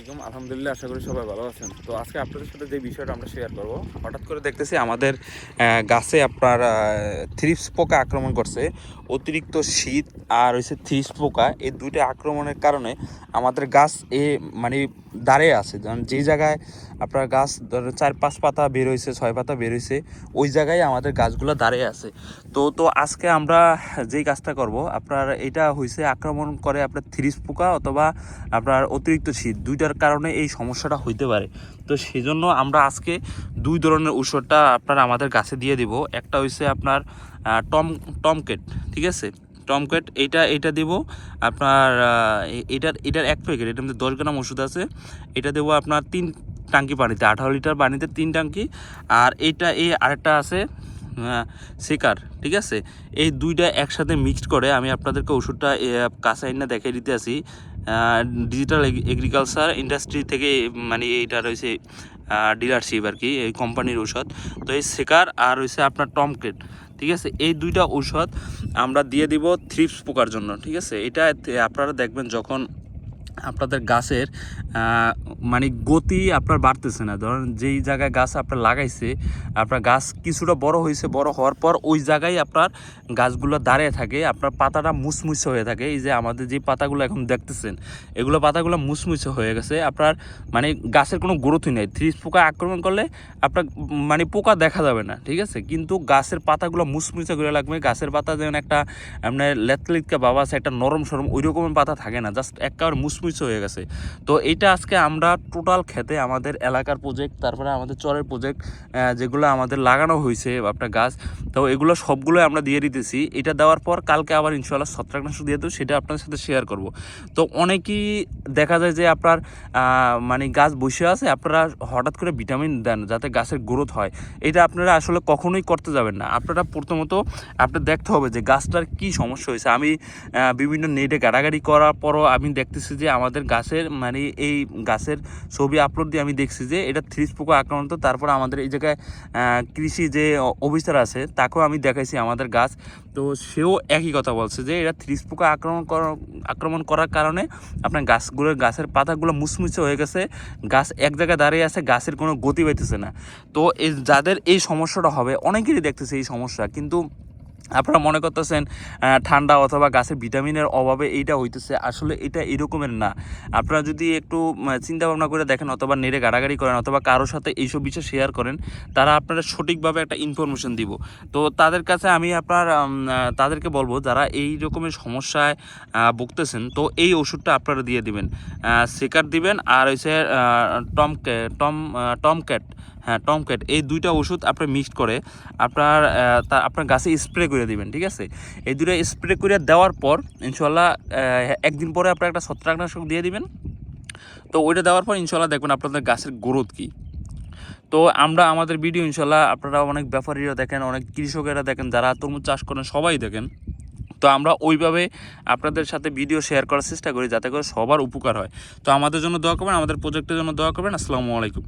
আলাইকুম। আলহামদুলিল্লাহ, আশা করি সবাই ভালো আছেন। তো আজকে আপনাদের সাথে যে বিষয়টা আমরা শেয়ার করব, হঠাৎ করে দেখতেছি আমাদের গাছে আপনার থ্রিপস পোকা আক্রমণ করছে। অতিরিক্ত শীত আর হচ্ছে থ্রিপস পোকা, এই দুইটা আক্রমণের কারণে আমাদের গাছ এ মানে দাঁড়িয়ে আছে। যেমন যেই জায়গায় আপনার গাছ ধরো চার পাঁচ পাতা বের হয়েছে ছয় পাতা বের হয়েছে ওই জায়গায় আমাদের গাছগুলো দাঁড়িয়ে আছে। তো তো আজকে আমরা যেই কাজটা করব, আপনার এটা হয়েছে আক্রমণ করে আপনার থ্রিস পোকা অথবা আপনার অতিরিক্ত শীত, দুইটার কারণে এই সমস্যাটা হইতে পারে। তো সেই জন্য আমরা আজকে দুই ধরনের ঔষধটা আপনার আমাদের গাছে দিয়ে দিব। একটা হয়েছে আপনার টম, টমকেট, ঠিক আছে? টমকেট এটা এটা দেবো। আপনার এটার এটার এক প্যাকেট, এটার মধ্যে দশ গ্রাম ওষুধ আছে। এটা দেবো আপনার তিন টাঙ্কি পানিতে, আঠারো লিটার পানিতে তিন টাঙ্কি। আর এটা এই আরেকটা আছে শিকার, ঠিক আছে? এই দুইটা একসাথে মিক্সড করে আমি আপনাদেরকে ওষুধটা কাঁচা এনে দেখাই দিতে আসি ডিজিটাল এগ্রিকালচার ইন্ডাস্ট্রি থেকে মানে এইটা রয়েছে ডিলারশিপ আর কি, এই কোম্পানির ঔষধ। তো এই সেকার আর রয়েছে আপনার টমকেট ঠিক আছে? এই দুইটা ঔষধ আমরা দিয়ে দিব থ্রিপস পোকার জন্য, ঠিক আছে? এটা আপনারা দেখবেন যখন আপনাদের গাছের মানে গতি আপনার বাড়তেছে না। ধরেন যেই জায়গায় গাছ আপনার লাগাইছে, আপনার গাছ কিছুটা বড় হয়েছে বড় হওয়ার পর ওই জায়গায় আপনার গাছগুলো দাঁড়িয়ে থাকে, আপনার পাতাটা মুসমুসে হয়ে থাকে। এই যে আমাদের যে পাতাগুলো এখন দেখতেছেন, এগুলো পাতাগুলো মুসমুসে হয়ে গেছে। আপনার মানে গাছের কোনো গ্রোথই নেই। থ্রিস পোকা আক্রমণ করলে আপনার মানে পোকা দেখা যাবে না, ঠিক আছে? কিন্তু গাছের পাতাগুলো মুসমুসে করে লাগবে। গাছের পাতা যেমন একটা, আপনার লেতলিতকা বাবা আছে, একটা নরম সরম ওই রকমের পাতা থাকে না। জাস্ট একেবারে মুসমুসে হয়ে গেছে। তো এইটা আজকে আমরা টোটাল খেতে আমাদের এলাকার প্রজেক্ট তারপরে আমাদের চরের প্রজেক্ট যেগুলো আমাদের লাগানো হয়েছে আপনার গাছ, তো এগুলো সবগুলো আমরা দিয়ে দিতেছি। এটা দেওয়ার পর কালকে আবার ইনশাল্লাহ ছত্রাকনাশক দিয়ে দেবো, সেটা আপনাদের সাথে শেয়ার করব। তো অনেকেই দেখা যায় যে আপনার মানে গাছ বসে আছে, আপনারা হঠাৎ করে ভিটামিন দেন যাতে গাছের গ্রোথ হয়। এটা আপনারা আসলে কখনোই করতে যাবেন না। আপনারা প্রথমত আপনার দেখতে হবে যে গাছটার কি সমস্যা হয়েছে। আমি বিভিন্ন নেটে গাড়াগাড়ি করার পরও আমি দেখতেছি যে আমাদের গাছের মানে এই গাছের ছবি আপলোড দিয়ে আমি দেখছি যে এটা থ্রিস পোকা আক্রান্ত, তারপর আমাদের এই জায়গায় কৃষি যে অফিসার আছে, তাকেও আমি দেখাইছি আমাদের গাছ। তো সেও একই কথা বলছে যে এটা থ্রিস পোকা আক্রমণ করা- আক্রমণ করার কারণে আপনার গাছগুলোর গাছের পাতাগুলো মুসমুসে হয়ে গেছে। গাছ এক জায়গায় দাঁড়িয়ে আছে, গাছের কোনো গতি পাইতেছে না। তো যাদের এই সমস্যাটা হবে, অনেকেরই দেখতেছে এই সমস্যা, কিন্তু আপনারা মনে করতেছেন ঠান্ডা অথবা গাছের ভিটামিনের অভাবে এইটা হইতেছে। আসলে এটা এরকমের না। আপনারা যদি একটু চিন্তা ভাবনা করে দেখেন অথবা নেড়ে গাড়াগাড়ি করেন অথবা কারোর সাথে এইসব বিষয় শেয়ার করেন, তারা আপনারা সঠিকভাবে একটা ইনফরমেশন দিব। তো তাদের কাছে আমি আপনার তাদেরকে বলব, যারা এই রকমের সমস্যায় ভুগতেছেন, তো এই ওষুধটা আপনারা দিয়ে দিবেন। সেকার দিবেন আর হচ্ছে টম টম টমক্যাট হ্যাঁ টমক্যাট এই দুইটা ওষুধ আপনি মিক্সড করে আপনার তা আপনার গাছে স্প্রে করে দিবেন, ঠিক আছে? এই দুটো স্প্রে করে দেওয়ার পর ইনশাল্লাহ একদিন পরে আপনার একটা ছত্রাকনাশক দিয়ে দিবেন। তো ওইটা দেওয়ার পর ইনশাল্লাহ দেখবেন আপনাদের গাছের গ্রোথ কী। তো আমরা, আমাদের ভিডিও ইনশাল্লাহ আপনারা অনেক ব্যাপারীরা দেখেন, অনেক কৃষকেরা দেখেন, যারা তরমুজ চাষ করেন, সবাই দেখেন। তো আমরা ওইভাবে আপনাদের সাথে ভিডিও শেয়ার করার চেষ্টা করি, যাতে করে সবার উপকার হয়। তো আমাদের জন্য দোয়া করবেন, আমাদের প্রজেক্টের জন্য দোয়া করবেন। আসসালামু আলাইকুম।